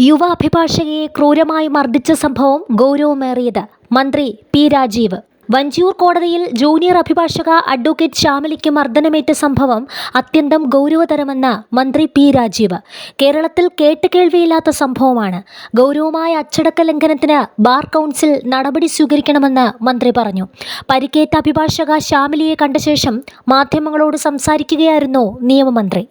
യുവ അഭിഭാഷകയെ ക്രൂരമായി മർദ്ദിച്ച സംഭവം ഗൗരവമേറിയത്. മന്ത്രി പി രാജീവ്. വഞ്ചിയൂർ കോടതിയിൽ ജൂനിയർ അഭിഭാഷക അഡ്വക്കേറ്റ് ശ്യാമലിക്ക് മർദ്ദനമേറ്റ സംഭവം അത്യന്തം ഗൗരവതരമെന്ന് മന്ത്രി പി രാജീവ്. കേരളത്തിൽ കേട്ടുകേൾവിയില്ലാത്ത സംഭവമാണ്. ഗൗരവമായ അച്ചടക്ക ലംഘനത്തിന് ബാർ കൗൺസിൽ നടപടി സ്വീകരിക്കണമെന്ന് മന്ത്രി പറഞ്ഞു. പരിക്കേറ്റ അഭിഭാഷക ശ്യാമിലിയെ കണ്ട ശേഷം മാധ്യമങ്ങളോട് സംസാരിക്കുകയായിരുന്നു നിയമമന്ത്രി.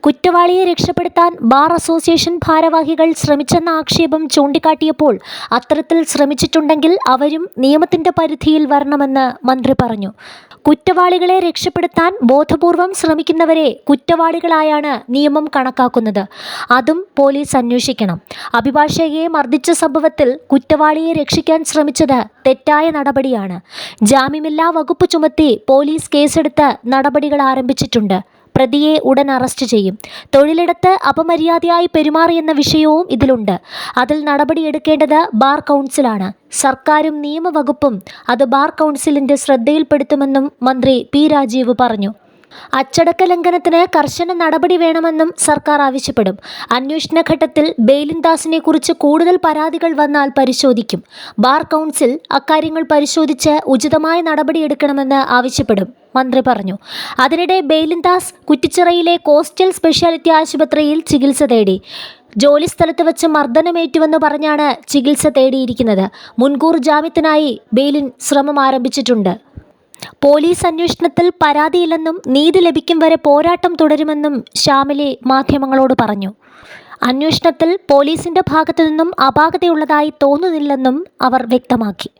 കുറ്റവാളിയെ രക്ഷപ്പെടുത്താൻ ബാർ അസോസിയേഷൻ ഭാരവാഹികൾ ശ്രമിച്ചെന്ന ആക്ഷേപം ചൂണ്ടിക്കാട്ടിയപ്പോൾ അത്തരത്തിൽ ശ്രമിച്ചിട്ടുണ്ടെങ്കിൽ അവരും നിയമത്തിന്റെ പരിധിയിൽ വരണമെന്ന് മന്ത്രി പറഞ്ഞു. കുറ്റവാളികളെ രക്ഷപ്പെടുത്താൻ ബോധപൂർവം ശ്രമിക്കുന്നവരെ കുറ്റവാളികളായാണ് നിയമം കണക്കാക്കുന്നത്. അതും പോലീസ് അന്വേഷിക്കണം. അഭിഭാഷകയെ മർദ്ദിച്ച സംഭവത്തിൽ കുറ്റവാളിയെ രക്ഷിക്കാൻ ശ്രമിച്ചത് തെറ്റായ നടപടിയാണ്. ജാമ്യമില്ലാ വകുപ്പ് ചുമത്തി പോലീസ് കേസെടുത്ത് നടപടികൾ ആരംഭിച്ചിട്ടുണ്ട്. പ്രതിയെ ഉടൻ അറസ്റ്റ് ചെയ്യും. തൊഴിലിടത്ത് അപമര്യാദയായി പെരുമാറിയെന്ന വിഷയവും ഇതിലുണ്ട്. അതിൽ നടപടിയെടുക്കേണ്ടത് ബാർ കൗൺസിലാണ് സർക്കാരും നിയമവകുപ്പും അത് ബാർ കൗൺസിലിന്റെ ശ്രദ്ധയിൽപ്പെടുത്തുമെന്നും മന്ത്രി പി രാജീവ് പറഞ്ഞു. അച്ചടക്ക ലംഘനത്തിന് കർശന നടപടി വേണമെന്നും സർക്കാർ ആവശ്യപ്പെടും. അന്വേഷണ ഘട്ടത്തിൽ ബെയിലിൻദാസിനെ കുറിച്ച് കൂടുതൽ പരാതികൾ വന്നാൽ പരിശോധിക്കും. ബാർ കൗൺസിൽ അക്കാര്യങ്ങൾ പരിശോധിച്ച് ഉചിതമായ നടപടിയെടുക്കണമെന്ന് ആവശ്യപ്പെടും. മന്ത്രി പറഞ്ഞു. അതിനിടെ ബെയിലിൻദാസ് കുറ്റിച്ചിറയിലെ കോസ്റ്റൽ സ്പെഷ്യാലിറ്റി ആശുപത്രിയിൽ ചികിത്സ തേടി. ജോലിസ്ഥലത്ത് വെച്ച് മർദ്ദനമേറ്റുവെന്ന് പറഞ്ഞാണ് ചികിത്സ തേടിയിരിക്കുന്നത്. മുൻകൂർ ജാമ്യത്തിനായി ബെയിലിൻ ശ്രമം ആരംഭിച്ചിട്ടുണ്ട്. പോലീസ് അന്വേഷണത്തിൽ പരാതിയില്ലെന്നും നീതി ലഭിക്കും വരെ പോരാട്ടം തുടരുമെന്നും ശ്യാമിലി മാധ്യമങ്ങളോട് പറഞ്ഞു. അന്വേഷണത്തിൽ പോലീസിന്റെ ഭാഗത്തു നിന്നും അപാകതയുള്ളതായി തോന്നുന്നില്ലെന്നും അവർ വ്യക്തമാക്കി.